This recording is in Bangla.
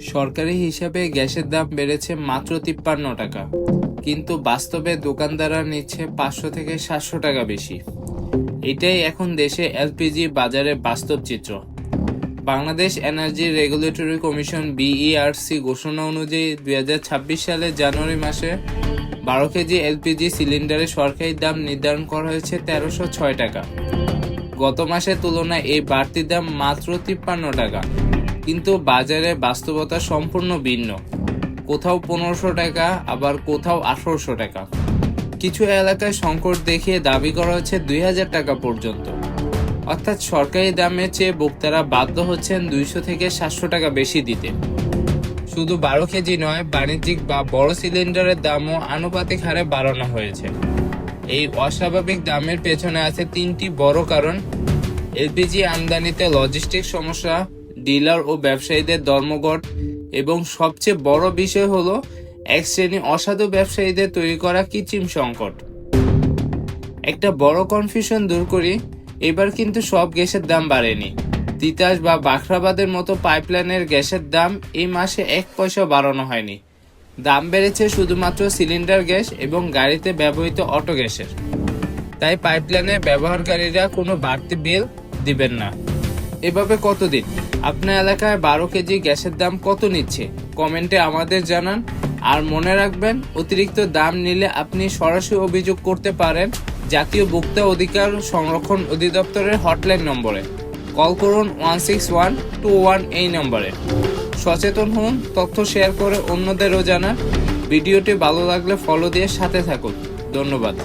সরকারি হিসাবে গ্যাসের দাম বেড়েছে মাত্র তিপ্পান্ন টাকা। কিন্তু বাস্তবে দোকানদাররা নিচ্ছে পাঁচশো থেকে সাতশো টাকা বেশি। এটাই এখন দেশে এলপিজি বাজারে বাস্তব চিত্র। Bangladesh energy regulatory commission BERC ঘোষণা অনুযায়ী দুই সালের জানুয়ারি মাসে বারো কেজি এলপিজি সিলিন্ডারের সরকারি দাম নির্ধারণ করা হয়েছে তেরোশো ছয় টাকা। গত মাসের তুলনায় এই বাড়তি দাম মাত্র তিপ্পান্ন টাকা। কিন্তু বাজারে বাস্তবতা সম্পূর্ণ ভিন্ন। কোথাও পনেরোশো টাকা, আবার কোথাও আঠারোশো টাকা। কিছু এলাকায় সংকট দেখিয়ে দাবি করা হচ্ছে দুই হাজার টাকা পর্যন্ত। অর্থাৎ সরকারি দামের চেয়ে ভোক্তারা বাধ্য হচ্ছেন দুইশো থেকে সাতশো টাকা বেশি দিতে। শুধু বারো কেজি নয়, বাণিজ্যিক বা বড় সিলিন্ডারের দামও আনুপাতিক হারে বাড়ানো হয়েছে। এই অস্বাভাবিক দামের পেছনে আছে তিনটি বড় কারণ। এলপিজি আমদানিতে লজিস্টিক সমস্যা ডিলার ও ব্যবসায়ীদের ধর্মঘট এবং সবচেয়ে বড় বিষয় হলো এক শ্রেণি অসাধু ব্যবসায়ীদের তৈরি করা কিচিম সংকট। একটা বড় কনফিউশন দূর করি, এবার কিন্তু সব গ্যাসের দাম বাড়েনি। তিতাস বা বাখরাবাদের মতো পাইপলাইনের গ্যাসের দাম এই মাসে এক পয়সা বাড়ানো হয়নি। দাম বেড়েছে শুধুমাত্র সিলিন্ডার গ্যাস এবং গাড়িতে ব্যবহৃত অটো গ্যাসের। তাই পাইপলাইনের ব্যবহারকারীরা কোনো বাড়তি বিল দিবেন না। এভাবে কতদিন? আপনার এলাকায় বারো কেজি গ্যাসের দাম কত নিচ্ছে? কমেন্টে আমাদের জানান। আর মনে রাখবেন, অতিরিক্ত দাম নিলে আপনি সরাসরি অভিযোগ করতে পারেন জাতীয় ভোক্তা অধিকার সংরক্ষণ অধিদপ্তরের হটলাইন নম্বরে। কল করুন one six one two one এই নম্বরে। সচেতন হন, তথ্য শেয়ার করে অন্যদেরও জানান। ভিডিওটি ভালো লাগলে ফলো দিয়ে সাথে থাকুন। ধন্যবাদ।